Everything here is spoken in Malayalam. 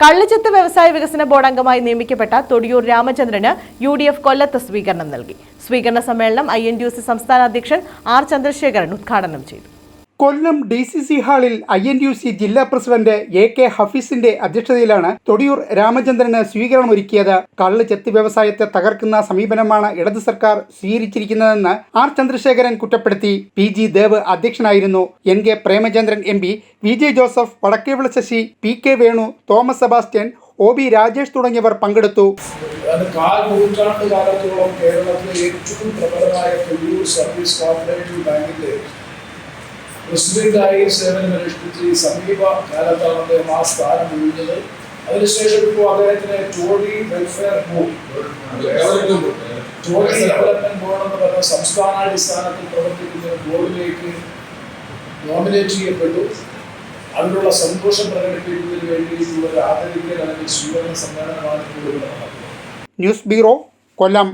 കള്ളിച്ചത്ത് വ്യവസായ വികസന ബോർഡ് അംഗമായി നിയമിക്കപ്പെട്ട തൊടിയൂർ രാമചന്ദ്രന് യു ഡി എഫ് കൊല്ലത്ത് സ്വീകരണം നൽകി. സ്വീകരണ സമ്മേളനം I N D U C സംസ്ഥാന അധ്യക്ഷൻ ആർ ചന്ദ്രശേഖരൻ ഉദ്ഘാടനം ചെയ്തു. കൊല്ലം ഡി സി സി ഹാളിൽ ഐ എൻ യു സി ജില്ലാ പ്രസിഡന്റ് എ കെ ഹഫീസിന്റെ അധ്യക്ഷതയിലാണ് തൊടിയൂർ രാമചന്ദ്രന് സ്വീകരണമൊരുക്കിയത്. കള്ള് ചെത്ത് വ്യവസായത്തെ തകർക്കുന്ന സമീപനമാണ് ഇടത് സർക്കാർ സ്വീകരിച്ചിരിക്കുന്നതെന്ന് ആർ ചന്ദ്രശേഖരൻ കുറ്റപ്പെടുത്തി. പി ജി ദേവ് അധ്യക്ഷനായിരുന്നു. N K Premachandran M P V J Joseph Vadakkevila Sasi P K Venu Thomas Sebastian O B Rajesh തുടങ്ങിയവർ പങ്കെടുത്തു. കാൽ കേരളത്തിലെ ഏറ്റവും പ്രബലമായ സർവീസ് ബാങ്കിന്റെ പ്രസിഡന്റായി സേവനമനുഷ്ഠിച്ച് സമീപ കാലത്താണ് അദ്ദേഹം ആ സ്ഥാനം ഒഴിഞ്ഞത് അതിനുശേഷം ഇപ്പോൾ അദ്ദേഹത്തിന് ടോളി വെൽഫെയർ ബോർഡ്. ഡെവലപ്മെന്റ് ബോർഡ് എന്ന് പറഞ്ഞ സംസ്ഥാനാടിസ്ഥാനത്തിൽ പ്രവർത്തിക്കുന്ന ഒരു ബോർഡിലേക്ക് നോമിനേറ്റ് ചെയ്യപ്പെട്ടു. അതിനുള്ള സന്തോഷം പ്രകടിപ്പിക്കുന്നതിന് വേണ്ടിയിട്ടുള്ള ഒരു ആദരിക്കൽ അല്ലെങ്കിൽ സ്വീകരണ സമ്മേളനമാണ് നടക്കുന്നത്. News bureau Kollam.